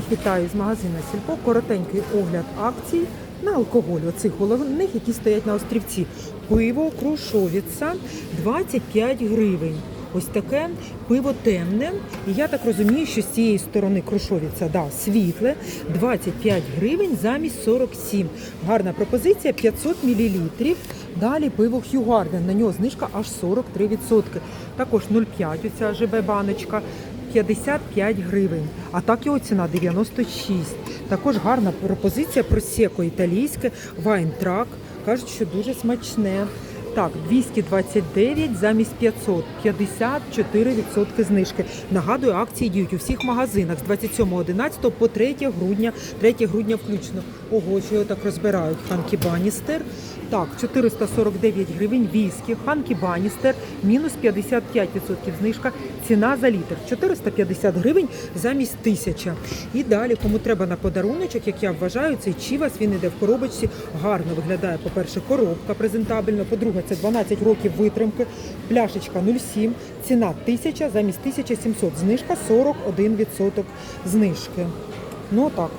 Всіх вітаю з магазину Сільпо. Коротенький огляд акцій на алкоголь. Оцих головних, які стоять на острівці. Пиво Крушовіца 25 гривень. Ось таке пиво темне. І я так розумію, що з цієї сторони Крушовіця, да, світле, 25 гривень замість 47. Гарна пропозиція 500 мл. Далі пиво Хьюгарден. На нього знижка аж 43%. Також 0,5 оця ЖБ баночка. 55 гривень, а так його ціна 96. Також гарна пропозиція просеко італійське, вайнтрак. Кажуть, що дуже смачне. Так, 229 замість 500, 54% знижки. Нагадую, акції діють у всіх магазинах з 27.11 по 3 грудня, 3 грудня включно. Ого, що його так розбирають. Ханкі Баністер. Так, 449 гривень, віскі, Ханкі Баністер, мінус 55% знижка, ціна за літр. 450 гривень замість 1000. І далі, кому треба на подаруночок, як я вважаю, цей чівас, він іде в коробочці, гарно виглядає, по-перше, коробка презентабельна, по-друге, це 12 років витримки, пляшечка 0,7, ціна 1000 замість 1700, знижка 41% знижки. Ну так.